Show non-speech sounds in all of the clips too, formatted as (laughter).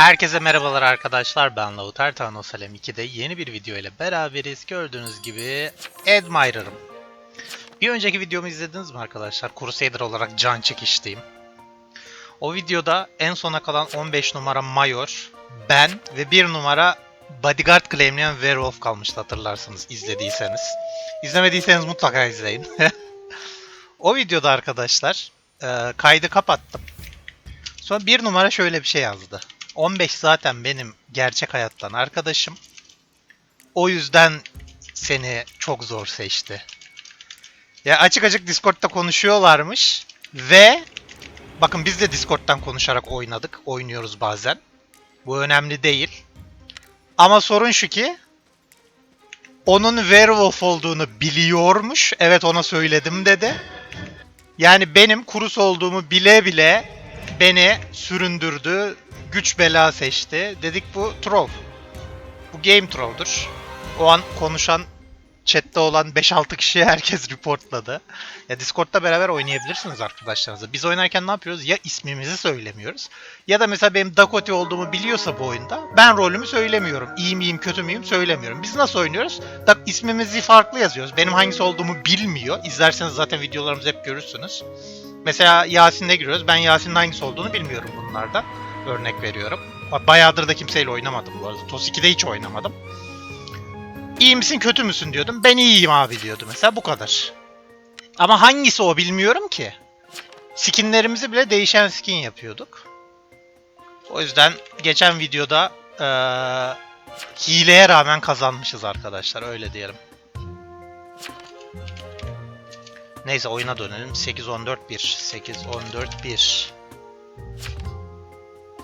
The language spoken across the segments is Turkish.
Herkese merhabalar arkadaşlar ben Lavut Ertan Salem 2'de yeni bir video ile beraberiz. Gördüğünüz gibi Admirer'ım. Bir önceki videomu izlediniz mi arkadaşlar? Crusader olarak can çekiştiğim. O videoda en sona kalan 15 numara Mayor, ben ve 1 numara Bodyguard claimleyen Werewolf kalmıştı hatırlarsınız izlediyseniz. İzlemediyseniz mutlaka izleyin. (laughs) o videoda arkadaşlar e, kaydı kapattım. Sonra bir numara şöyle bir şey yazdı. 15 zaten benim gerçek hayattan arkadaşım. O yüzden seni çok zor seçti. Ya açık açık Discord'da konuşuyorlarmış ve bakın biz de Discord'dan konuşarak oynadık. Oynuyoruz bazen. Bu önemli değil. Ama sorun şu ki onun werewolf olduğunu biliyormuş. Evet ona söyledim dedi. Yani benim kurus olduğumu bile bile beni süründürdü, güç bela seçti. Dedik bu troll. Bu game troll'dur. O an konuşan chatte olan 5-6 kişiye herkes reportladı. Ya Discord'da beraber oynayabilirsiniz arkadaşlarınızla. Biz oynarken ne yapıyoruz? Ya ismimizi söylemiyoruz. Ya da mesela benim Dakoti olduğumu biliyorsa bu oyunda ben rolümü söylemiyorum. İyi miyim kötü müyüm söylemiyorum. Biz nasıl oynuyoruz? Da ismimizi farklı yazıyoruz. Benim hangisi olduğumu bilmiyor. İzlerseniz zaten videolarımızı hep görürsünüz. Mesela Yasin'le giriyoruz. Ben Yasin'in hangisi olduğunu bilmiyorum bunlarda. Örnek veriyorum. Bayağıdır da kimseyle oynamadım bu arada. TOS 2'de hiç oynamadım. İyi misin kötü müsün diyordum. Ben iyiyim abi diyordu mesela bu kadar. Ama hangisi o bilmiyorum ki. Skinlerimizi bile değişen skin yapıyorduk. O yüzden geçen videoda eee, hileye rağmen kazanmışız arkadaşlar öyle diyelim. Neyse oyuna dönelim. 8-14-1. 8-14-1.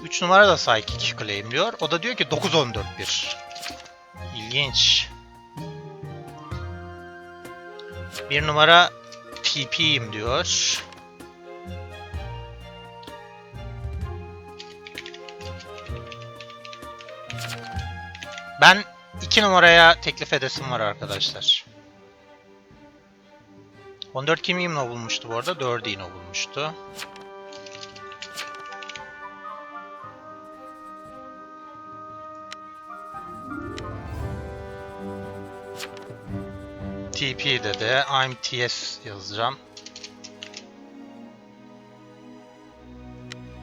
3 numara da Psychic claimliyor. O da diyor ki 9-14-1. İlginç. Bir numara TP'yim diyor. Ben 2 numaraya teklif edesim var arkadaşlar. 14 kim Imno bulmuştu bu arada? 4'ü Ino bulmuştu. TP'de de I'm TS yazacağım.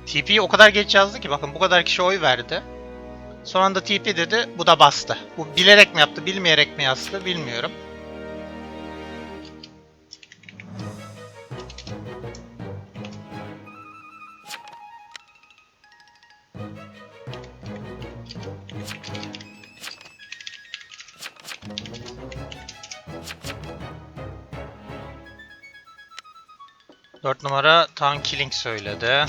TP'yi o kadar geç yazdı ki bakın bu kadar kişi oy verdi. Son anda TP dedi bu da bastı. Bu bilerek mi yaptı bilmeyerek mi yazdı bilmiyorum. Dört numara Town Killing söyledi.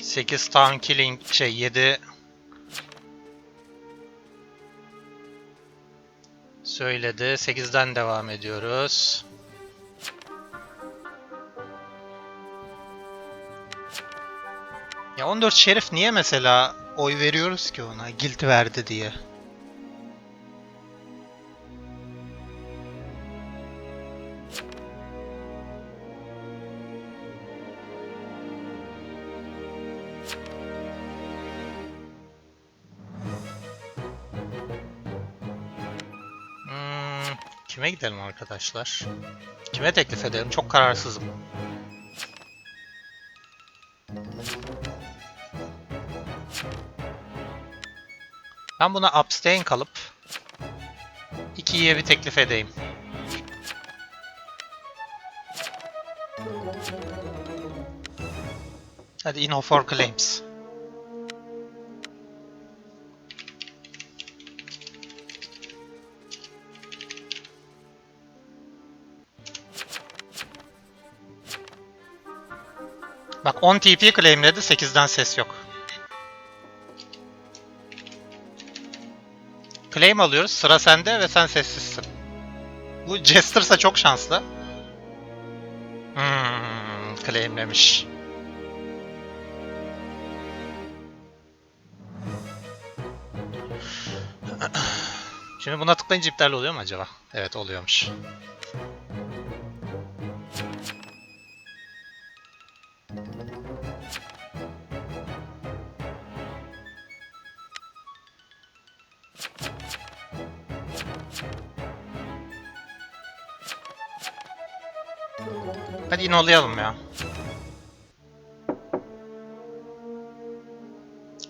Sekiz Town Killing şey yedi söyledi. Sekizden devam ediyoruz. Ya 14 Şerif niye mesela oy veriyoruz ki ona? Guilt verdi diye. Hmm, kime gidelim arkadaşlar? Kime teklif edelim? Çok kararsızım. Ben buna abstain kalıp 2'ye bir teklif edeyim. Hadi Inno for claims. Bak 10 TP claimledi 8'den ses yok. Claim alıyoruz. Sıra sende ve sen sessizsin. Bu Jester'sa çok şanslı. Hmm, claimlemiş. Şimdi buna tıklayınca iptal oluyor mu acaba? Evet oluyormuş. Hadi inolayalım ya.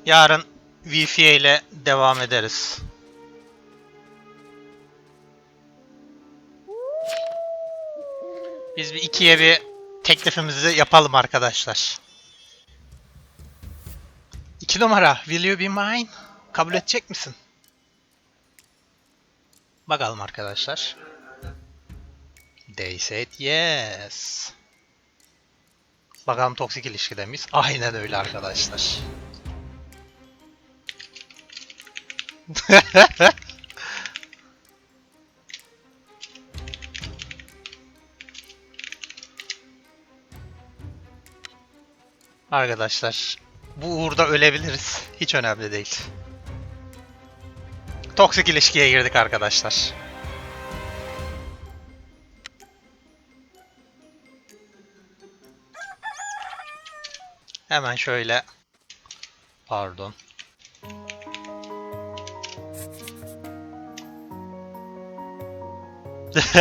Yarın Wi-Fi ile devam ederiz. Biz bir ikiye bir teklifimizi yapalım arkadaşlar. İki numara. Will you be mine? Kabul edecek misin? Bakalım arkadaşlar. They said yes. Bakalım toksik ilişkide miyiz? Aynen öyle arkadaşlar. (laughs) Arkadaşlar bu uğurda ölebiliriz. Hiç önemli değil. Toksik ilişkiye girdik arkadaşlar. Hemen şöyle pardon. (laughs)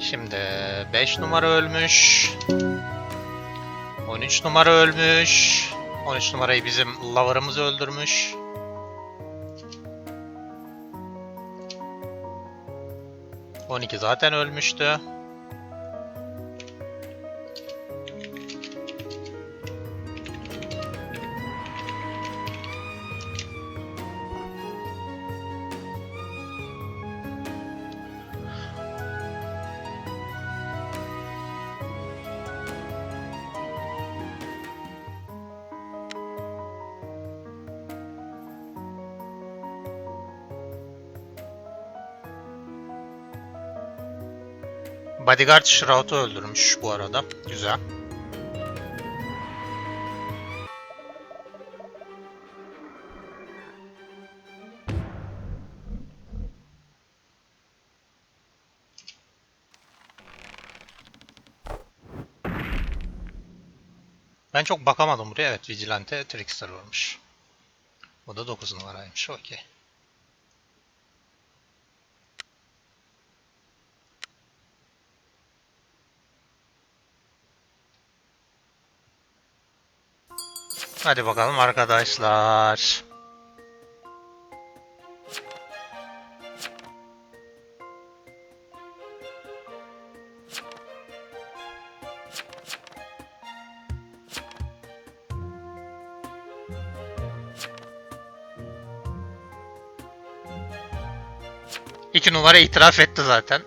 Şimdi 5 numara ölmüş. 13 numara ölmüş. 13 numarayı bizim lover'ımız öldürmüş. On iki zaten ölmüştü. Bodyguard Shroud'u öldürmüş bu arada. Güzel. Ben çok bakamadım buraya. Evet, Vigilante Trickster olmuş. O da 9 numaraymış. Okey. Hadi bakalım arkadaşlar. İki numara itiraf etti zaten.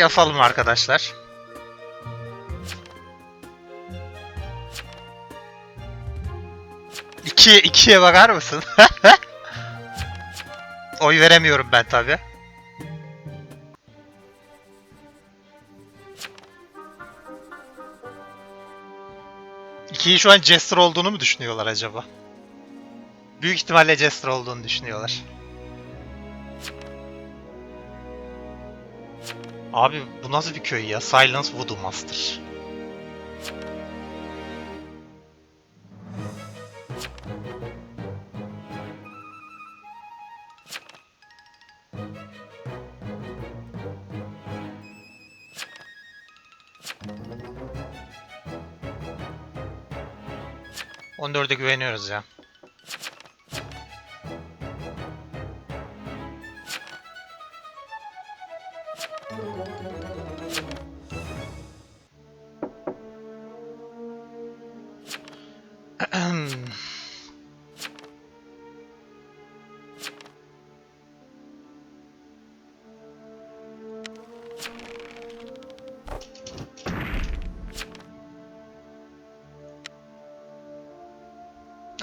Yapalım arkadaşlar. İki, ikiye bakar mısın? (laughs) Oy veremiyorum ben tabi. İkiyi şu an Jester olduğunu mu düşünüyorlar acaba? Büyük ihtimalle Jester olduğunu düşünüyorlar. Abi bu nasıl bir köy ya? Silence Voodoo Master. On dörde güveniyoruz ya.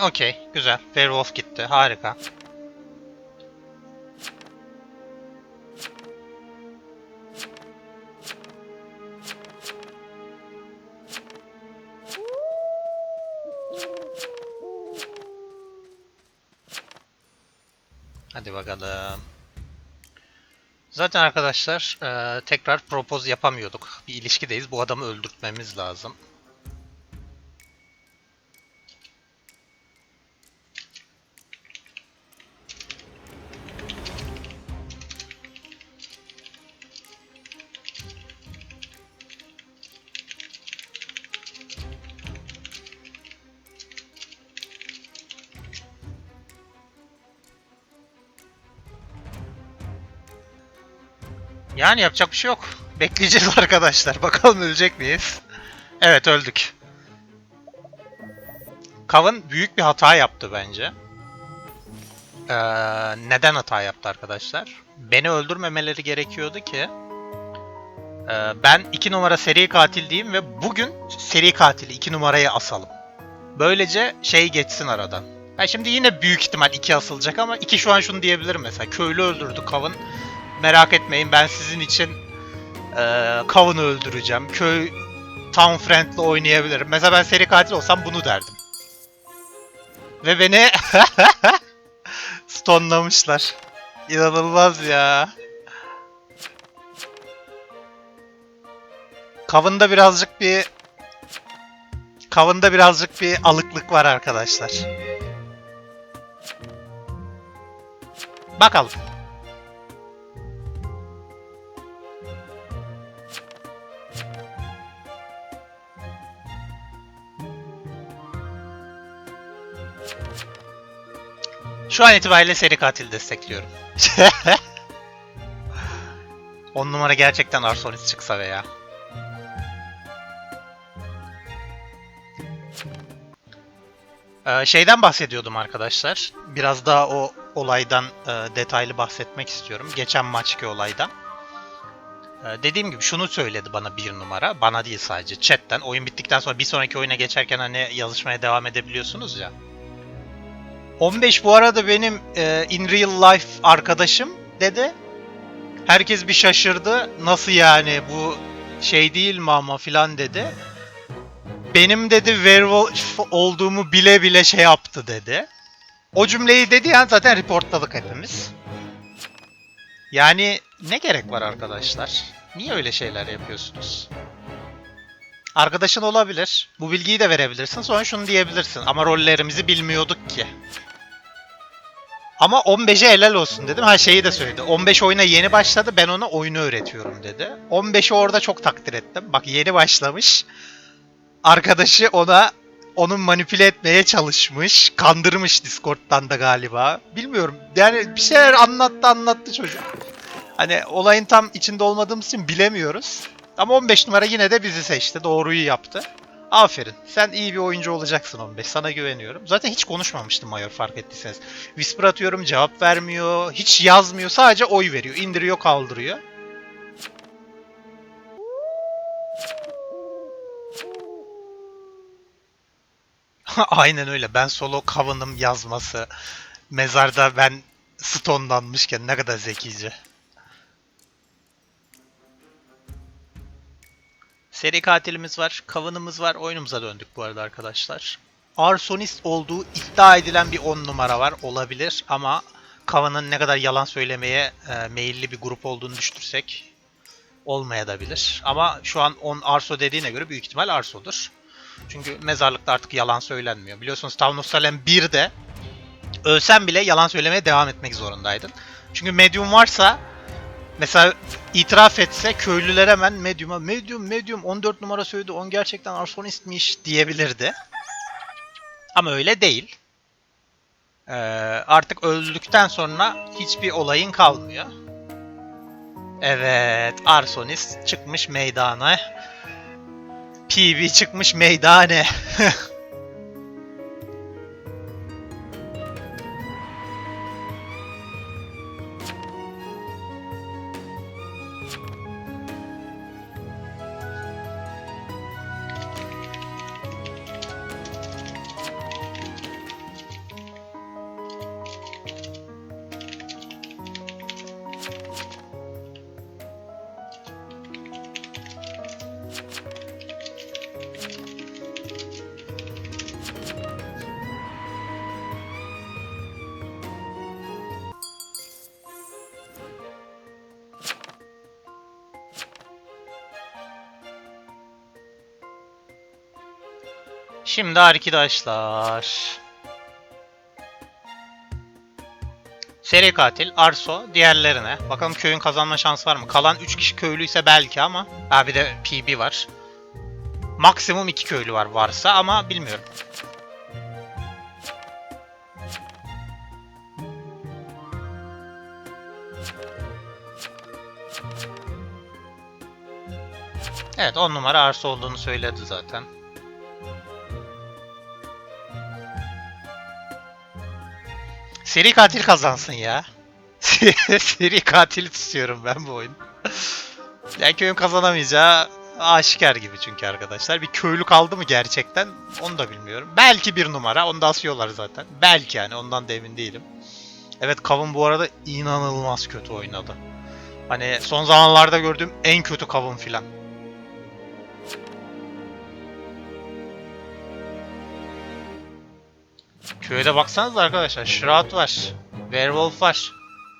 Okey, güzel. Werewolf gitti. Harika. Hadi bakalım. Zaten arkadaşlar eee, tekrar propose yapamıyorduk. Bir ilişkideyiz. Bu adamı öldürtmemiz lazım. Yani yapacak bir şey yok. Bekleyeceğiz (laughs) arkadaşlar. Bakalım ölecek miyiz? Evet öldük. Kavın büyük bir hata yaptı bence. Ee, neden hata yaptı arkadaşlar? Beni öldürmemeleri gerekiyordu ki ee, ben 2 numara seri katil diyeyim ve bugün seri katili 2 numarayı asalım. Böylece şey geçsin aradan. Ben şimdi yine büyük ihtimal 2 asılacak ama 2 şu an şunu diyebilirim mesela. Köylü öldürdü Kavın. Merak etmeyin ben sizin için eee Kavun'u öldüreceğim. Köy town friendly oynayabilirim. Mesela ben seri katil olsam bunu derdim. Ve beni (laughs) stonlamışlar. İnanılmaz ya. Kavun'da birazcık bir Kavun'da birazcık bir alıklık var arkadaşlar. Bakalım. Şu an itibariyle seri katil destekliyorum. (laughs) 10 numara gerçekten Arsonis çıksa veya. Ee, şeyden bahsediyordum arkadaşlar. Biraz daha o olaydan e, detaylı bahsetmek istiyorum. Geçen maçki olaydan. Ee, dediğim gibi şunu söyledi bana bir numara. Bana değil sadece chatten. Oyun bittikten sonra bir sonraki oyuna geçerken hani yazışmaya devam edebiliyorsunuz ya. 15 bu arada benim e, in real life arkadaşım dedi. Herkes bir şaşırdı. Nasıl yani bu şey değil mi ama filan dedi. Benim dedi werewolf olduğumu bile bile şey yaptı dedi. O cümleyi dedi yani zaten reportladık hepimiz. Yani ne gerek var arkadaşlar? Niye öyle şeyler yapıyorsunuz? Arkadaşın olabilir. Bu bilgiyi de verebilirsin. Sonra şunu diyebilirsin. Ama rollerimizi bilmiyorduk ki. Ama 15'e helal olsun dedim. Ha şeyi de söyledi. 15 oyuna yeni başladı. Ben ona oyunu öğretiyorum dedi. 15'i orada çok takdir ettim. Bak yeni başlamış. Arkadaşı ona onu manipüle etmeye çalışmış. Kandırmış Discord'dan da galiba. Bilmiyorum. Yani bir şeyler anlattı anlattı çocuk. Hani olayın tam içinde olmadığımız için bilemiyoruz. Ama 15 numara yine de bizi seçti. Doğruyu yaptı. Aferin. Sen iyi bir oyuncu olacaksın 15. Sana güveniyorum. Zaten hiç konuşmamıştım Mayor fark ettiyseniz. Whisper atıyorum cevap vermiyor. Hiç yazmıyor. Sadece oy veriyor. indiriyor kaldırıyor. (laughs) Aynen öyle. Ben solo kavunum yazması. Mezarda ben stone'lanmışken ne kadar zekice. Seri katilimiz var, kavunumuz var. Oyunumuza döndük bu arada arkadaşlar. Arsonist olduğu iddia edilen bir 10 numara var. Olabilir ama Kava'nın ne kadar yalan söylemeye e, meyilli bir grup olduğunu düşünürsek olmayabilir. Ama şu an 10 Arso dediğine göre büyük ihtimal Arso'dur. Çünkü mezarlıkta artık yalan söylenmiyor. Biliyorsunuz Town of Salem 1'de ölsen bile yalan söylemeye devam etmek zorundaydın. Çünkü medium varsa mesela itiraf etse köylüler hemen medium'a medium medium 14 numara söyledi 10 gerçekten arsonistmiş diyebilirdi. Ama öyle değil. Ee, artık öldükten sonra hiçbir olayın kalmıyor. Evet, Arsonist çıkmış meydana. PB çıkmış meydane. (laughs) Şimdi arkadaşlar. Seri katil, Arso, diğerlerine. Bakalım köyün kazanma şansı var mı? Kalan 3 kişi köylüyse belki ama. Ha bir de PB var. Maksimum 2 köylü var varsa ama bilmiyorum. Evet 10 numara Arso olduğunu söyledi zaten. Seri katil kazansın ya. (laughs) Seri katil tutuyorum ben bu oyun. yani köyün kazanamayacağı aşikar gibi çünkü arkadaşlar. Bir köylü kaldı mı gerçekten onu da bilmiyorum. Belki bir numara onu da asıyorlar zaten. Belki yani ondan da emin değilim. Evet Kavun bu arada inanılmaz kötü oynadı. Hani son zamanlarda gördüğüm en kötü Kavun filan. Köyde baksanız arkadaşlar. Shroud var. Werewolf var.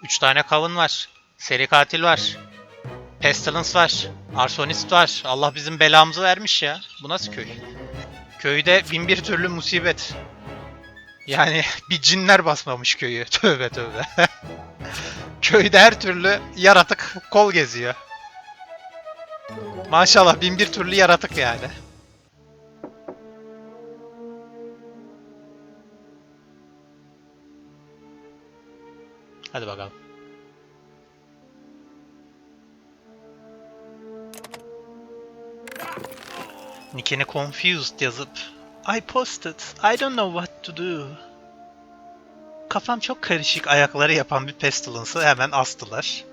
3 tane kavun var. Seri katil var. Pestilence var. Arsonist var. Allah bizim belamızı vermiş ya. Bu nasıl köy? Köyde bin bir türlü musibet. Yani (laughs) bir cinler basmamış köyü. (laughs) Tövbe tövbe. (laughs) Köyde her türlü yaratık kol geziyor. Maşallah bin bir türlü yaratık yani. Hadi bakalım. Nick'ini confused yazıp I posted. I don't know what to do. Kafam çok karışık ayakları yapan bir Pestilence'ı hemen astılar.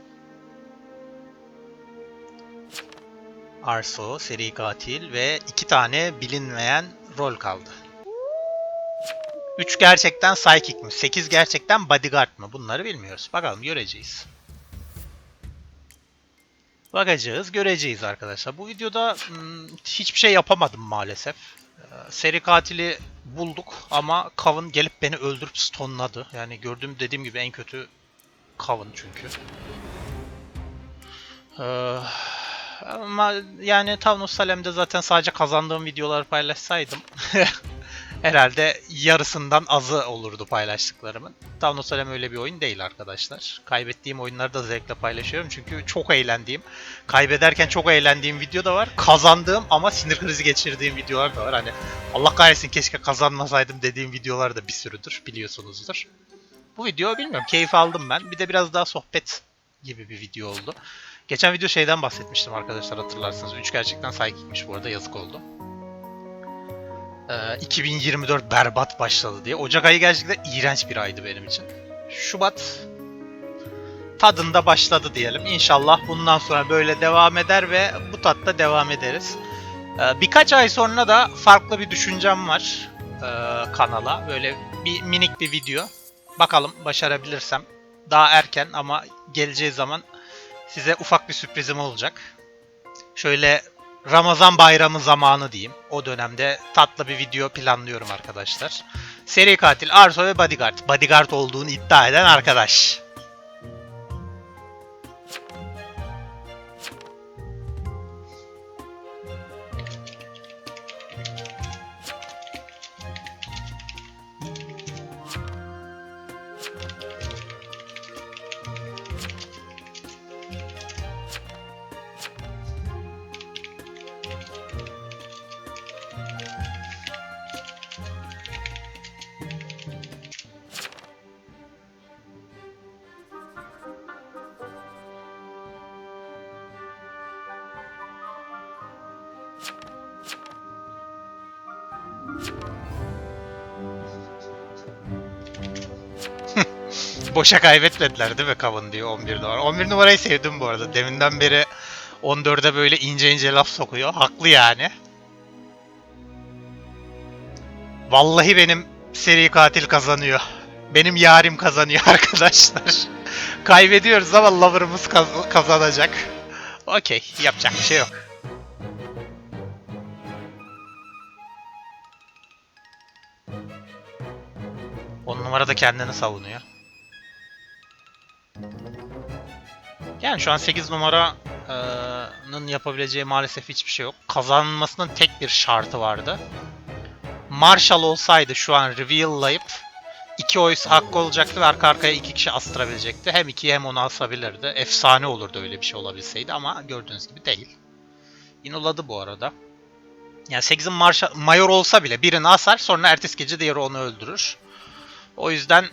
Arso, seri katil ve iki tane bilinmeyen rol kaldı. 3 gerçekten psychic mi? 8 gerçekten bodyguard mı? Bunları bilmiyoruz. Bakalım göreceğiz. Bakacağız, göreceğiz arkadaşlar. Bu videoda hmm, hiçbir şey yapamadım maalesef. Ee, seri katili bulduk ama Kavun gelip beni öldürüp stonladı. Yani gördüğüm dediğim gibi en kötü Kavun çünkü. Ee, ama yani Tavnos Salem'de zaten sadece kazandığım videoları paylaşsaydım (laughs) (laughs) herhalde yarısından azı olurdu paylaştıklarımın. Town of Salem öyle bir oyun değil arkadaşlar. Kaybettiğim oyunları da zevkle paylaşıyorum çünkü çok eğlendiğim, kaybederken çok eğlendiğim video da var. Kazandığım ama sinir krizi geçirdiğim videolar da var. Hani Allah kahretsin keşke kazanmasaydım dediğim videolar da bir sürüdür biliyorsunuzdur. Bu video bilmiyorum keyif aldım ben. Bir de biraz daha sohbet gibi bir video oldu. Geçen video şeyden bahsetmiştim arkadaşlar hatırlarsınız. 3 gerçekten psychic'miş bu arada yazık oldu. Ee, 2024 berbat başladı diye. Ocak ayı gerçekten iğrenç bir aydı benim için. Şubat tadında başladı diyelim. İnşallah bundan sonra böyle devam eder ve bu tatta devam ederiz. Ee, birkaç ay sonra da farklı bir düşüncem var ee, kanala. Böyle bir minik bir video. Bakalım başarabilirsem. Daha erken ama geleceği zaman size ufak bir sürprizim olacak. Şöyle Ramazan bayramı zamanı diyeyim. O dönemde tatlı bir video planlıyorum arkadaşlar. Seri katil Arso ve Bodyguard. Bodyguard olduğunu iddia eden arkadaş. Boşa kaybetmediler değil mi Kavun diyor 11 numara. 11 numarayı sevdim bu arada. Deminden beri 14'e böyle ince ince laf sokuyor. Haklı yani. Vallahi benim seri katil kazanıyor. Benim yarim kazanıyor (laughs) arkadaşlar. Kaybediyoruz ama lover'ımız kaz- kazanacak. Okey, yapacak bir şey yok. On numara da kendini savunuyor. Yani şu an 8 numaranın yapabileceği maalesef hiçbir şey yok. Kazanmasının tek bir şartı vardı. Marshall olsaydı şu an reveal'layıp iki oy hakkı olacaktı ve arka arkaya iki kişi astırabilecekti. Hem ikiyi hem onu asabilirdi. Efsane olurdu öyle bir şey olabilseydi ama gördüğünüz gibi değil. İnoladı bu arada. Yani 8'in Marshall, mayor olsa bile birini asar sonra ertesi gece diğeri onu öldürür. O yüzden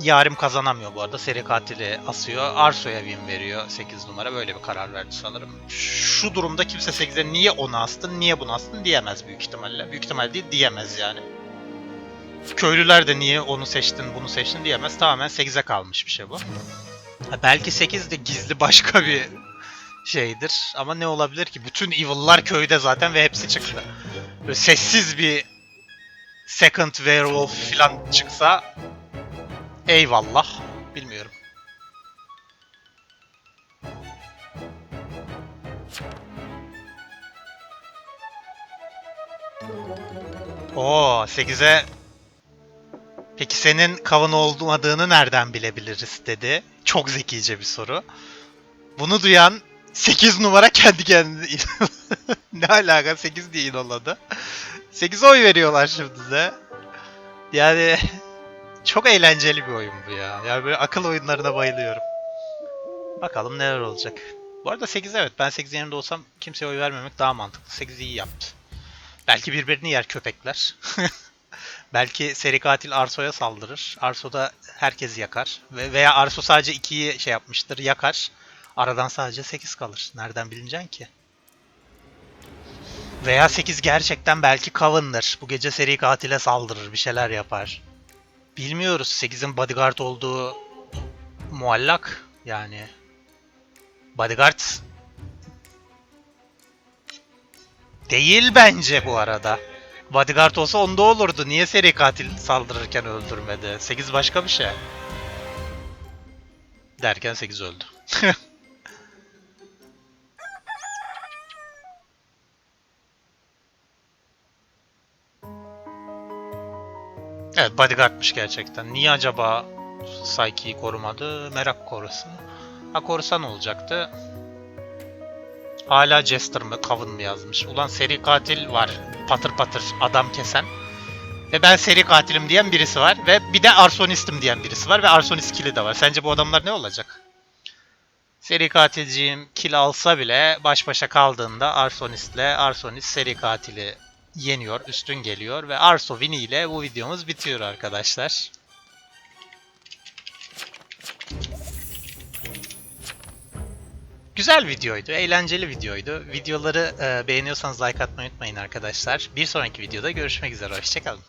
Yarim kazanamıyor bu arada. Seri katili asıyor. Arso'ya win veriyor 8 numara. Böyle bir karar verdi sanırım. Şu durumda kimse 8'e niye onu astın, niye bunu astın diyemez büyük ihtimalle. Büyük ihtimal değil diyemez yani. Köylüler de niye onu seçtin, bunu seçtin diyemez. Tamamen 8'e kalmış bir şey bu. Ha, belki 8 de gizli başka bir şeydir. Ama ne olabilir ki? Bütün evil'lar köyde zaten ve hepsi çıktı. Böyle sessiz bir second werewolf falan çıksa Eyvallah. Bilmiyorum. Oo 8'e Peki senin kavun olmadığını nereden bilebiliriz dedi. Çok zekice bir soru. Bunu duyan 8 numara kendi kendine (laughs) ne alaka 8 diye inoladı. 8 oy veriyorlar şimdi size. Yani çok eğlenceli bir oyun bu ya. Yani böyle akıl oyunlarına bayılıyorum. Bakalım neler olacak. Bu arada 8 evet ben 8 yerinde olsam kimseye oy vermemek daha mantıklı. 8 iyi yaptı. Belki birbirini yer köpekler. (laughs) Belki seri katil Arso'ya saldırır. Arso da herkesi yakar. Ve veya Arso sadece 2'yi şey yapmıştır yakar. Aradan sadece 8 kalır. Nereden bilineceksin ki? Veya 8 gerçekten belki Coven'dır. Bu gece seri katile saldırır, bir şeyler yapar. Bilmiyoruz. 8'in bodyguard olduğu muallak. Yani bodyguard değil bence bu arada. Bodyguard olsa onda olurdu. Niye seri katil saldırırken öldürmedi? 8 başka bir şey. Derken 8 öldü. (laughs) Evet bodyguardmış gerçekten. Niye acaba Psyche'yi korumadı? Merak korusu. Ha korusa ne olacaktı? Hala Jester mı? Coven mı yazmış? Ulan seri katil var. Patır patır adam kesen. Ve ben seri katilim diyen birisi var. Ve bir de arsonistim diyen birisi var. Ve arsonist kili de var. Sence bu adamlar ne olacak? Seri katilciğim kill alsa bile baş başa kaldığında arsonistle arsonist seri katili yeniyor, üstün geliyor ve Arso Vini ile bu videomuz bitiyor arkadaşlar. Güzel videoydu, eğlenceli videoydu. Videoları e, beğeniyorsanız like atmayı unutmayın arkadaşlar. Bir sonraki videoda görüşmek üzere, hoşçakalın.